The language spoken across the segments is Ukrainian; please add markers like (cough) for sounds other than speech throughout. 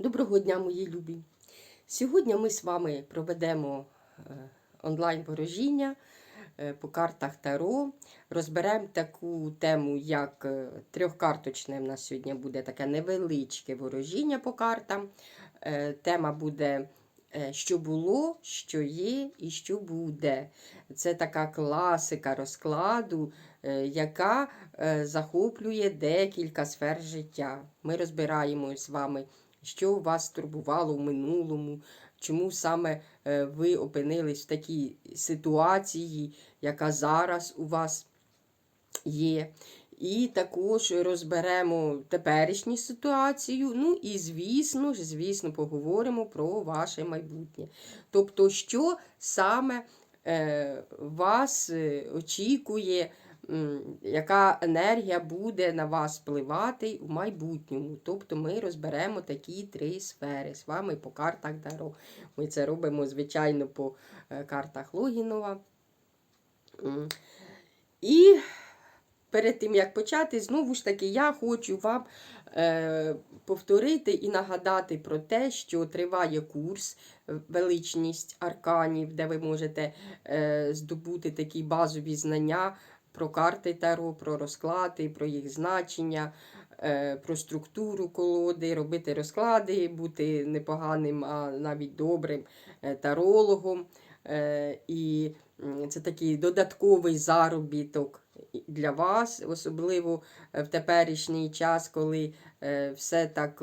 Доброго дня, мої любі! Сьогодні ми з вами проведемо е, онлайн ворожіння е, по картах Таро. Розберемо таку тему, як е, трьохкарточне. В нас сьогодні буде таке невеличке ворожіння по картам. Тема буде що було, що є і що буде. Це така класика розкладу, яка захоплює декілька сфер життя. Ми розбираємо з вами що вас турбувало в минулому, чому саме е, ви опинились в такій ситуації, яка зараз у вас є. І також розберемо теперішню ситуацію. Ну і, звісно ж, звісно, поговоримо про ваше майбутнє. Тобто, що саме е, вас е, очікує яка енергія буде на вас впливати в майбутньому. Тобто ми розберемо такі три сфери з вами по картах Таро. Ми це робимо, звичайно, по е, картах Логінова. І перед тим, як почати, знову ж таки, я хочу вам е, повторити і нагадати про те, що триває курс величність арканів, де ви можете е, здобути такі базові знання про карти Таро, про розклади, про їх значення, е, про структуру колоди, робити розклади, бути непоганим, а навіть добрим е, тарологом. Е, І це такий додатковий заробіток для вас, особливо в теперішній час, коли все так.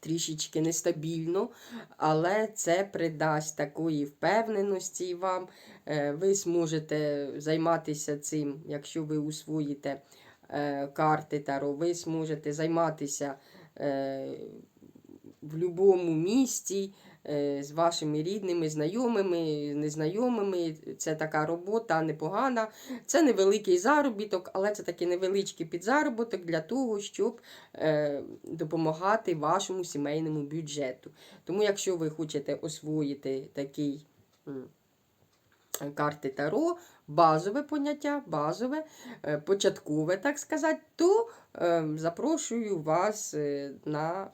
Трішечки нестабільно, але це придасть такої впевненості вам. Е, Ви зможете займатися цим, якщо ви усвоїте е, карти Таро, ви зможете займатися е, в будь-якому місті е, з вашими рідними, знайомими, незнайомими. Це така робота непогана. Це невеликий заробіток, але це такий невеличкий підзаробіток для того, щоб е, допомагати вашому сімейному бюджету. Тому, якщо ви хочете освоїти такий карти Таро, базове поняття, базове, е, початкове, так сказати, то е, запрошую вас е, на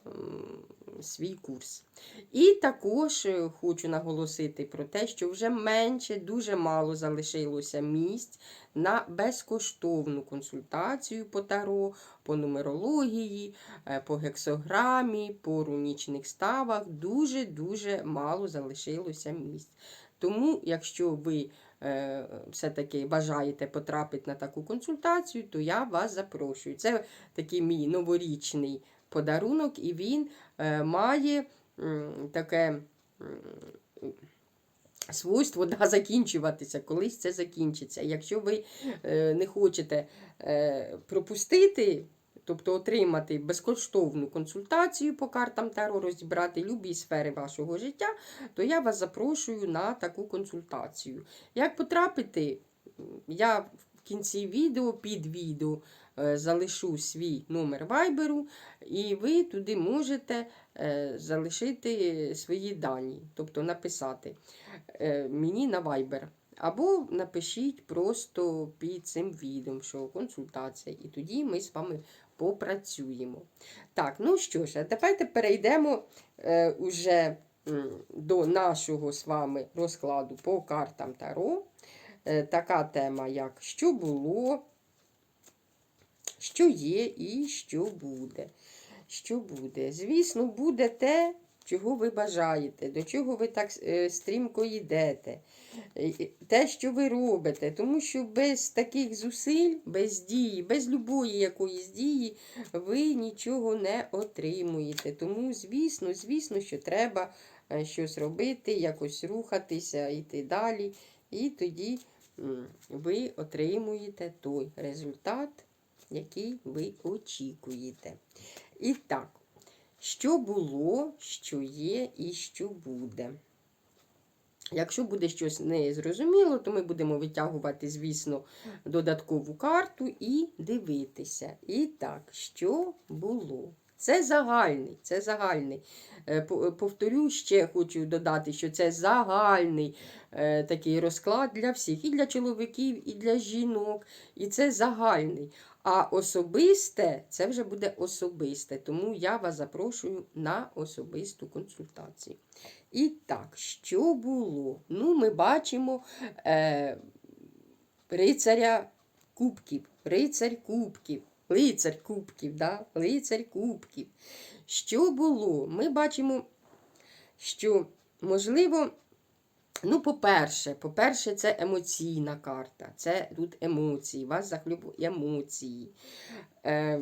свій курс. І також е, хочу наголосити про те, що вже менше, дуже мало залишилося місць на безкоштовну консультацію по таро, по нумерології, е, по гексограмі, по рунічних ставах. Дуже-дуже мало залишилося місць. Тому, якщо ви е, все-таки бажаєте потрапити на таку консультацію, то я вас запрошую. Це такий мій новорічний подарунок, і він е, має таке. Свойство да, (laughs) закінчуватися, колись це закінчиться. Якщо ви е, не хочете е, пропустити, тобто отримати безкоштовну консультацію по картам Таро, розібрати любі сфери вашого життя, то я вас запрошую на таку консультацію. Як потрапити, я в кінці відео під відео залишу свій номер вайберу, і ви туди можете е, залишити свої дані, тобто написати е, мені на вайбер. Або напишіть просто під цим відео, що консультація, і тоді ми з вами попрацюємо. Так, ну що ж, а давайте перейдемо е, уже до нашого з вами розкладу по картам Таро. Е, така тема, як що було, що є і що буде. Що буде? Звісно, буде те, чого ви бажаєте, до чого ви так е, стрімко йдете, те, що ви робите. Тому що без таких зусиль, без дії, без любої якоїсь дії, ви нічого не отримуєте. Тому, звісно, звісно, що треба е, щось робити, якось рухатися, йти далі. І тоді ви отримуєте той результат, який ви очікуєте. І так, що було, що є і що буде. Якщо буде щось незрозуміло, то ми будемо витягувати, звісно, додаткову карту і дивитися. І так, що було? Це загальний, це загальний. Е, Повторю, ще хочу додати, що це загальний е, такий розклад для всіх, і для чоловіків, і для жінок. І це загальний. А особисте це вже буде особисте. Тому я вас запрошую на особисту консультацію. І так, що було? Ну, ми бачимо е, рицаря кубків, рицарь кубків, лицар кубків, да? лицар кубків. Що було? Ми бачимо, що, можливо, ну, по-перше, по-перше, це емоційна карта. Це тут емоції, вас захлюбують емоції. Е,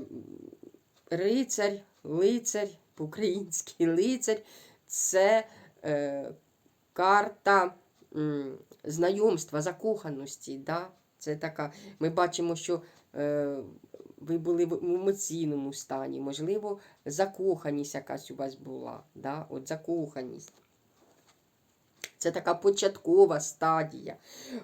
рицар, лицар, по-українськи (laughs) лицар це е, карта м, знайомства, закоханості. Да? Це така, ми бачимо, що е, ви були в емоційному стані, можливо, закоханість якась у вас була. Да? От закоханість. Це така початкова стадія.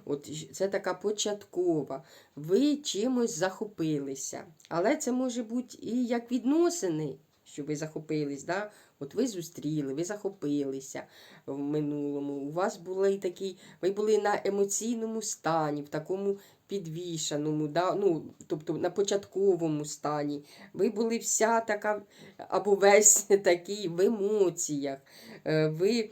От це така початкова. Ви чимось захопилися. Але це може бути і як відносини, що ви захопились. Да? От ви зустріли, ви захопилися в минулому. У вас були такі, ви були на емоційному стані, в такому підвішаному, да? ну, тобто на початковому стані. Ви були вся така, або весь (laughs) такий в емоціях. Е, Ви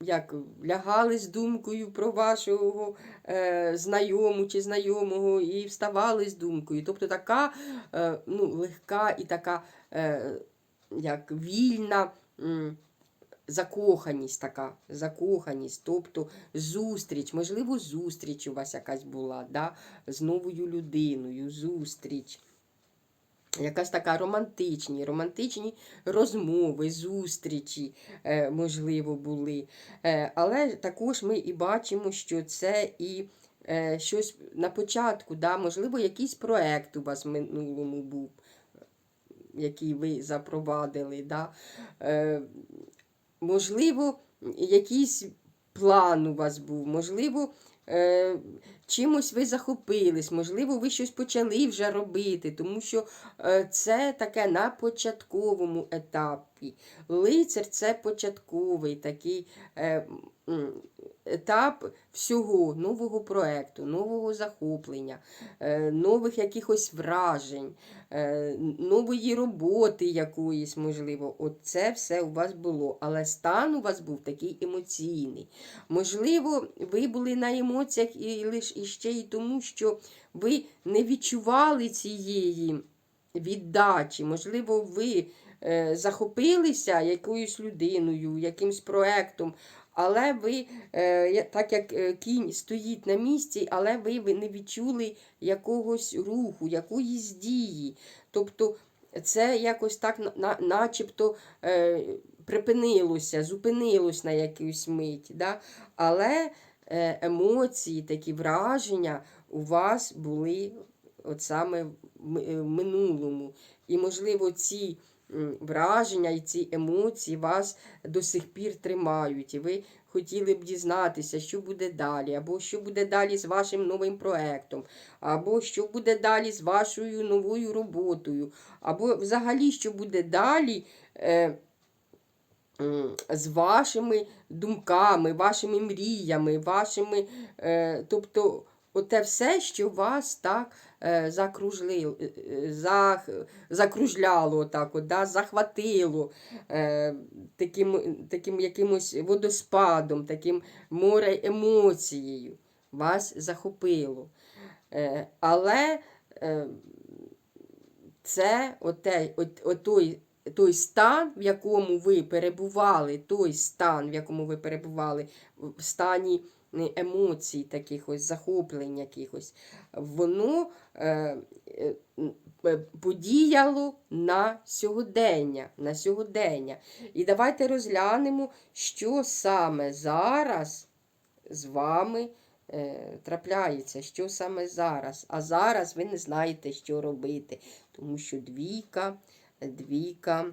як лягали з думкою про вашого е, знайому чи знайомого і вставали з думкою. Тобто така е, ну, легка і така е, як вільна. м, Закоханість така, закоханість, тобто зустріч, можливо, зустріч у вас якась була, да? з новою людиною, зустріч. Якась така романтичні, романтичні розмови, зустрічі, е, можливо, були. Е, але також ми і бачимо, що це і е, щось на початку, да? можливо, якийсь проект у вас в минулому був, який ви запровадили. Да? Можливо, якийсь план у вас був, можливо, чимось ви захопились, можливо, ви щось почали вже робити, тому що е, це таке на початковому етапі. Лицар це початковий такий е, етап всього нового проекту, нового захоплення, е, нових якихось вражень, е, нової роботи якоїсь, можливо. От це все у вас було. Але стан у вас був такий емоційний. Можливо, ви були на емоціях і лише іще й тому, що ви не відчували цієї віддачі. Можливо, ви е, захопилися якоюсь людиною, якимсь проектом. Але ви, е, так як е, кінь стоїть на місці, але ви, не відчули якогось руху, якоїсь дії. Тобто це якось так на, на- начебто е, припинилося, зупинилось на якусь мить. Да? Але емоції, такі враження у вас були от саме в ми- в минулому. І, можливо, ці враження і ці емоції вас до сих пір тримають. І ви хотіли б дізнатися, що буде далі, або що буде далі з вашим новим проектом, або що буде далі з вашою новою роботою, або взагалі, що буде далі. Е, з вашими думками, вашими мріями, вашими, е, тобто, оте все, що вас так закружли, е, е, закружляло, так, от, да, захватило е, таким, таким якимось водоспадом, таким море емоцією. Вас захопило. Е, але е, це оте, от, от той, той стан, в якому ви перебували, той стан, в якому ви перебували, в стані е, емоцій, таких ось захоплень якихось, воно е, е, подіяло на сьогодення, на сьогодення. І давайте розглянемо, що саме зараз з вами е, трапляється, що саме зараз. А зараз ви не знаєте, що робити, тому що двійка, двійка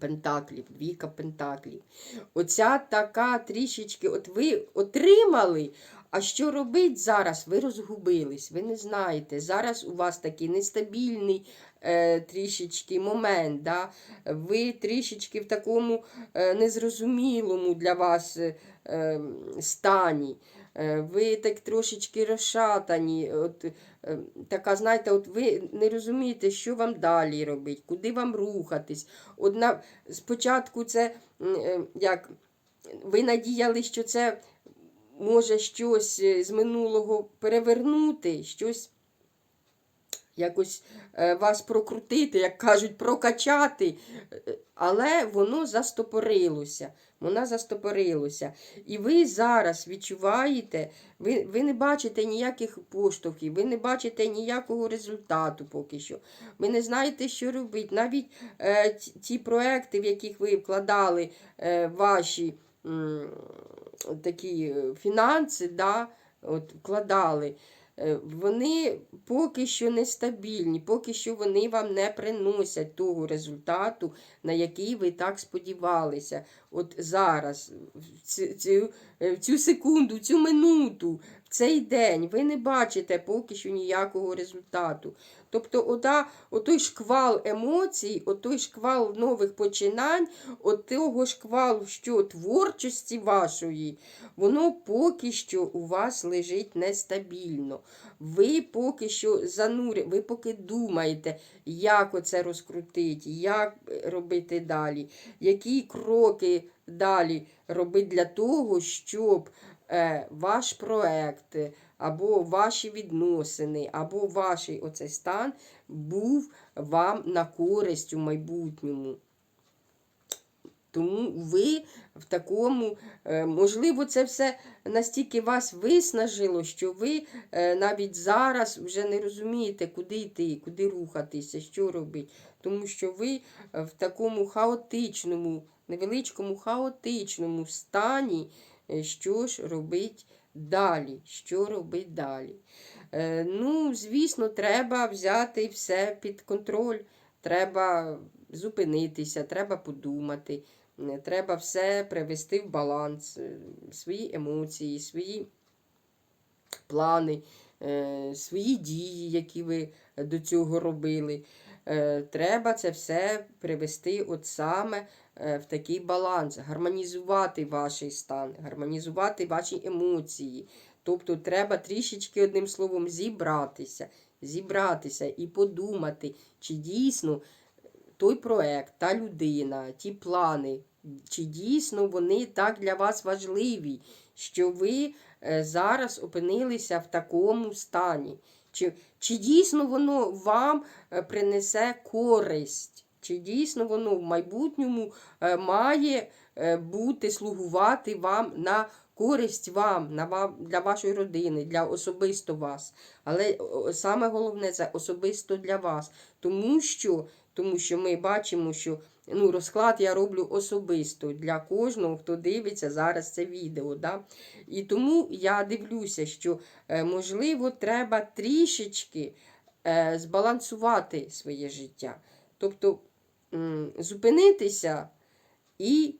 пентаклів, двійка пентаклів. Оця така трішечки, от ви отримали. А що робить зараз? Ви розгубились, ви не знаєте. Зараз у вас такий нестабільний е, трішечки момент. Да? Ви трішечки в такому е, незрозумілому для вас е, стані. Е, ви так трошечки розшатані. От, е, така, знаєте, от ви не розумієте, що вам далі робити, куди вам рухатись. Одна, спочатку це е, як ви надіялися, що це може щось з минулого перевернути, щось якось е, вас прокрутити, як кажуть, прокачати, Е, але воно застопорилося. Вона застопорилося. І ви зараз відчуваєте, ви, ви не бачите ніяких поштовхів, ви не бачите ніякого результату поки що. Ви не знаєте, що робити. Навіть е, ті- ті проекти, в яких ви вкладали е, ваші м, такі е, фінанси, да, от, вкладали. Е, Вони поки що нестабільні, поки що вони вам не приносять того результату, на який ви так сподівалися. От зараз, в цю, е, в цю секунду, в цю минуту, в цей день ви не бачите поки що ніякого результату. Тобто, ота, отой шквал емоцій, отой шквал нових починань, от того шквалу, що творчості вашої, воно поки що у вас лежить нестабільно. Ви поки що занурі, ви поки думаєте, як оце розкрутити, як робити далі, які кроки далі робити для того, щоб е, ваш проект, або ваші відносини, або ваш оцей стан був вам на користь у майбутньому. Тому ви в такому, е, можливо, це все настільки вас виснажило, що ви е, навіть зараз вже не розумієте, куди йти, куди рухатися, що робити. Тому що ви е, в такому хаотичному, невеличкому хаотичному стані, що ж робить далі. Що робить далі? Е, Ну, звісно, треба взяти все під контроль. Треба зупинитися, треба подумати, е, треба все привести в баланс, е, свої емоції, свої плани, е, свої дії, які ви до цього робили. Треба це все привести от саме в такий баланс, гармонізувати ваш стан, гармонізувати ваші емоції. Тобто треба трішечки, одним словом, зібратися, зібратися і подумати, чи дійсно той проект, та людина, ті плани, чи дійсно вони так для вас важливі, що ви е, зараз опинилися в такому стані. Чи, чи дійсно воно вам е, принесе користь? Чи дійсно воно в майбутньому е, має е, бути, слугувати вам на користь вам, на вам, для вашої родини, для особисто вас. Але саме головне це особисто для вас. Тому що, тому що ми бачимо, що ну, розклад я роблю особисто для кожного, хто дивиться зараз це відео. Да? І тому я дивлюся, що е, можливо треба трішечки збалансувати своє життя. Тобто зупинитися і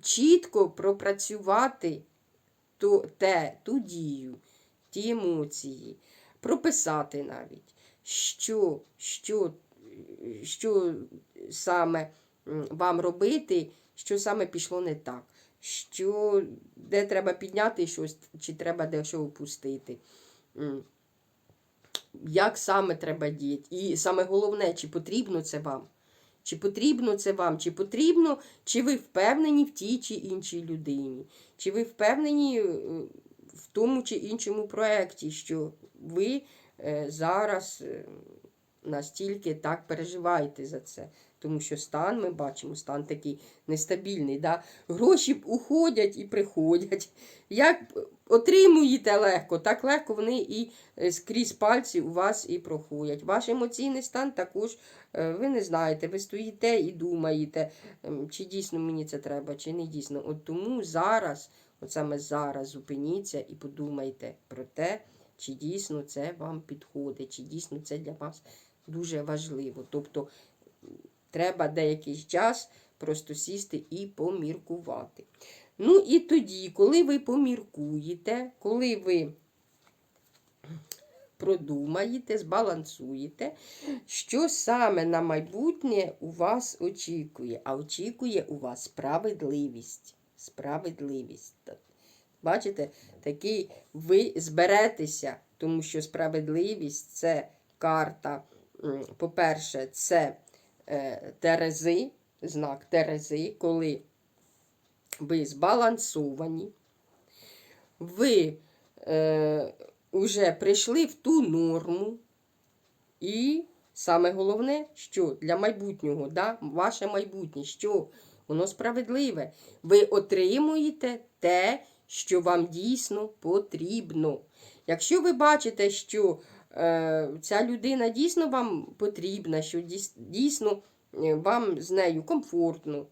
чітко пропрацювати то, те, ту дію, ті емоції, прописати навіть, що, що, що саме вам робити, що саме пішло не так, що, де треба підняти щось, чи треба дещо опустити. Як саме треба діяти? І саме головне, чи потрібно це вам? Чи потрібно це вам? Чи потрібно, чи ви впевнені в тій чи іншій людині? Чи ви впевнені е, в тому чи іншому проєкті, що ви е, зараз е, настільки так переживаєте за це? Тому що стан, ми бачимо, стан такий нестабільний. Да? Гроші уходять і приходять. Як отримуєте легко, так легко вони і е, скрізь пальці у вас і проходять. Ваш емоційний стан також е, ви не знаєте, ви стоїте і думаєте, ем, чи дійсно мені це треба, чи не дійсно. От тому зараз, от саме зараз, зупиніться і подумайте про те, чи дійсно це вам підходить, чи дійсно це для вас дуже важливо. Тобто треба деякий час просто сісти і поміркувати. Ну і тоді, коли ви поміркуєте, коли ви продумаєте, збалансуєте, що саме на майбутнє у вас очікує. А очікує у вас справедливість. Справедливість. Бачите, такий ви зберетеся, тому що справедливість це карта. По-перше, це Терези, знак Терези, коли ви збалансовані, ви е, вже прийшли в ту норму, і саме головне, що для майбутнього, да, ваше майбутнє, що воно справедливе. Ви отримуєте те, що вам дійсно потрібно. Якщо ви бачите, що е, ця людина дійсно вам потрібна, що дійсно е, вам з нею комфортно,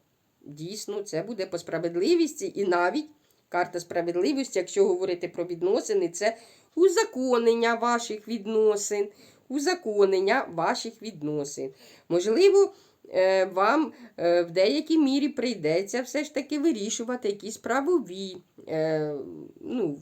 дійсно, це буде по справедливості і навіть карта справедливості, якщо говорити про відносини, це узаконення ваших відносин, узаконення ваших відносин. Можливо, е, вам е, в деякій мірі прийдеться все ж таки вирішувати якісь правові е, ну,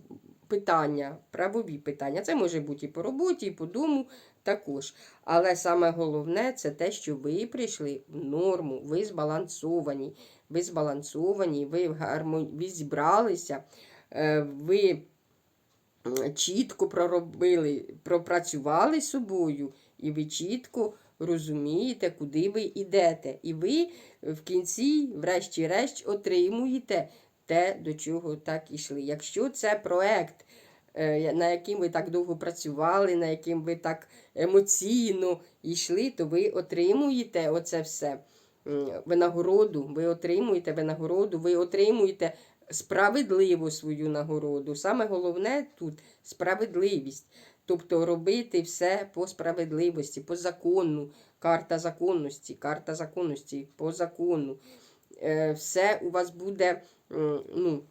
питання, правові питання. Це може бути і по роботі, і по дому також. Але саме головне це те, що ви прийшли в норму, ви збалансовані, ви збалансовані, ви, гармон... ви зібралися, е, ви чітко проробили, пропрацювали собою, і ви чітко розумієте, куди ви йдете. І ви в кінці, врешті-решт, отримуєте те, до чого так ішли. Якщо це проект, е, на яким ви так довго працювали, на яким ви так емоційно йшли, то ви отримуєте оце все. Винагороду, ви отримуєте винагороду, ви отримуєте справедливу свою нагороду. Саме головне тут справедливість. Тобто робити все по справедливості, по закону, карта законності, карта законності по закону. Е, Все у вас буде ну,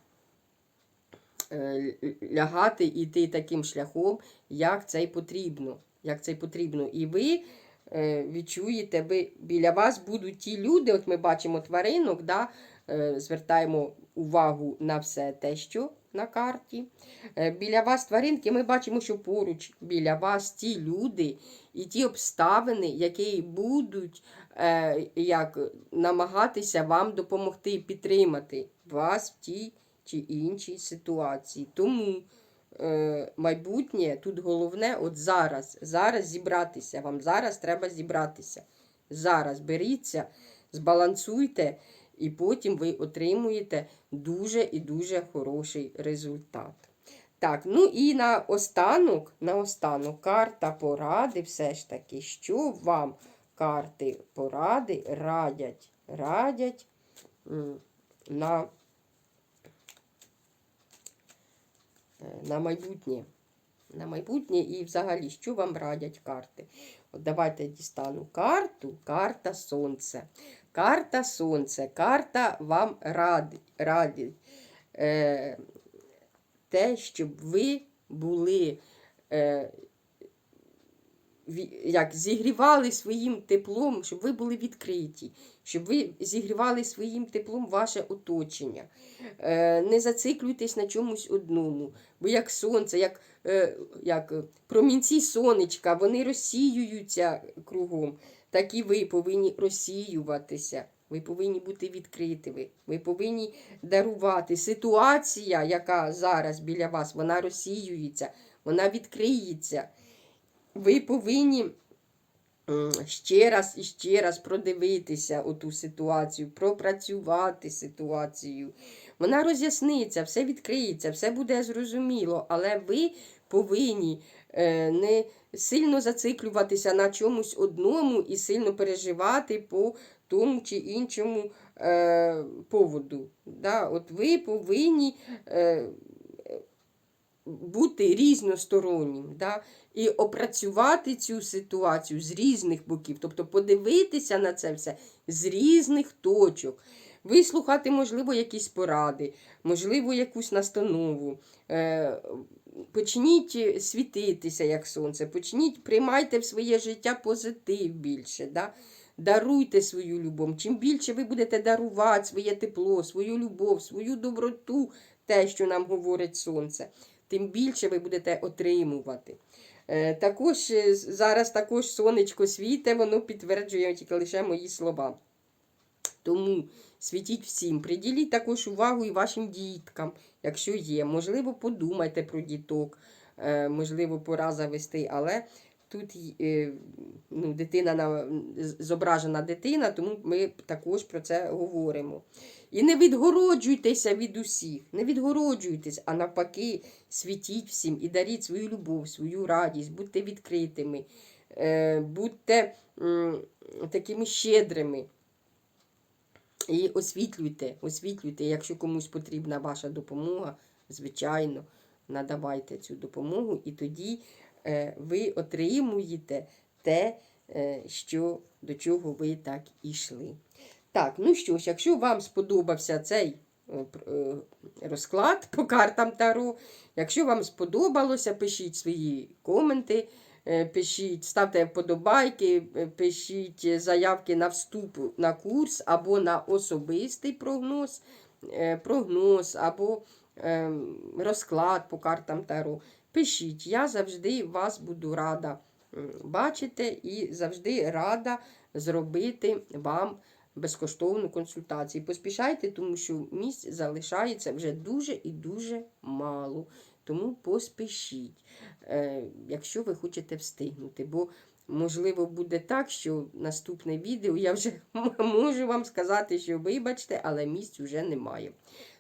е, лягати і йти таким шляхом, як це й потрібно. Як це й потрібно. І ви е, відчуєте, ви, біля вас будуть ті люди, от ми бачимо тваринок, да, звертаємо увагу на все те, що на карті. Біля вас тваринки, ми бачимо, що поруч біля вас ті люди і ті обставини, які будуть е, як, намагатися вам допомогти підтримати вас в тій чи іншій ситуації. Тому е, майбутнє тут головне от зараз. Зараз зібратися. Вам зараз треба зібратися. Зараз беріться, збалансуйте, і потім ви отримуєте дуже і дуже хороший результат. Так, ну і на останок, на останок карта поради, все ж таки, що вам карти поради радять, радять на, е, на майбутнє. На майбутнє і взагалі, що вам радять карти? От давайте дістану карту, карта Сонце. Карта Сонце, карта вам радить, радить е, те, щоб ви були е, як зігрівали своїм теплом, щоб ви були відкриті, щоб ви зігрівали своїм теплом ваше оточення. Е, не зациклюйтесь на чомусь одному. Бо як сонце, як, е, як промінці сонечка, вони розсіюються кругом. Так і ви повинні розсіюватися. Ви повинні бути відкритими. Ви повинні дарувати. Ситуація, яка зараз біля вас, вона розсіюється, вона відкриється. Ви повинні ще раз і ще раз продивитися оту ситуацію, пропрацювати ситуацію. Вона роз'ясниться, все відкриється, все буде зрозуміло, але ви повинні е, не сильно зациклюватися на чомусь одному і сильно переживати по тому чи іншому е, поводу. Да? От ви повинні е, бути різностороннім. Да? І опрацювати цю ситуацію з різних боків, тобто подивитися на це все з різних точок. Вислухати, можливо, якісь поради, можливо, якусь настанову. Е, почніть світитися, як сонце, почніть, приймайте в своє життя позитив більше. Да? Даруйте свою любов. Чим більше ви будете дарувати своє тепло, свою любов, свою доброту, те, що нам говорить сонце, тим більше ви будете отримувати. Е, Також е, зараз також сонечко світе, воно підтверджує тільки лише мої слова. Тому світіть всім. Приділіть також увагу і вашим діткам, якщо є. Можливо, подумайте про діток, е, можливо, пора завести, але тут е, ну, дитина на, зображена дитина, тому ми також про це говоримо. І не відгороджуйтеся від усіх, не відгороджуйтесь, а навпаки, світіть всім і даріть свою любов, свою радість, будьте відкритими, е, будьте такими щедрими. І освітлюйте, освітлюйте, якщо комусь потрібна ваша допомога, звичайно, надавайте цю допомогу, і тоді ви отримуєте те, е, що, до чого ви так і йшли. Так, ну що ж, якщо вам сподобався цей е, е, розклад по картам Таро, якщо вам сподобалося, пишіть свої коменти. Е, Пишіть, ставте вподобайки, е, пишіть заявки на вступ на курс або на особистий прогноз, е, прогноз або е, розклад по картам Таро. Пишіть, я завжди вас буду рада бачити і завжди рада зробити вам безкоштовну консультацію. Поспішайте, тому що місць залишається вже дуже і дуже мало. Тому поспішіть, е, якщо ви хочете встигнути. Бо, можливо, буде так, що наступне відео я вже (laughs) можу вам сказати, що вибачте, але місць вже немає.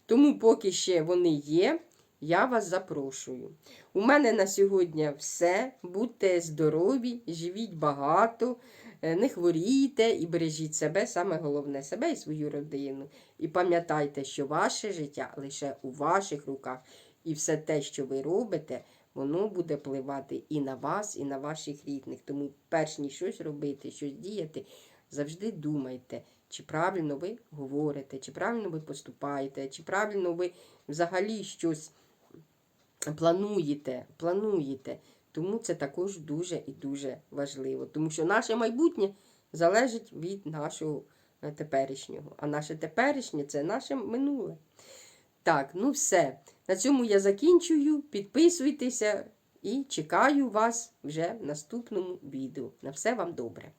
Тому, поки ще вони є, я вас запрошую. У мене на сьогодні все. Будьте здорові, живіть багато, е, не хворійте і бережіть себе, саме головне себе і свою родину. І пам'ятайте, що ваше життя лише у ваших руках. І все те, що ви робите, воно буде впливати і на вас, і на ваших рідних. Тому, перш ніж щось робити, щось діяти, завжди думайте, чи правильно ви говорите, чи правильно ви поступаєте, чи правильно ви взагалі щось плануєте, плануєте. Тому це також дуже і дуже важливо. Тому що наше майбутнє залежить від нашого е, теперішнього. А наше теперішнє це наше минуле. Так, ну все. На цьому я закінчую. Підписуйтеся і чекаю вас вже в наступному відео. На все вам добре.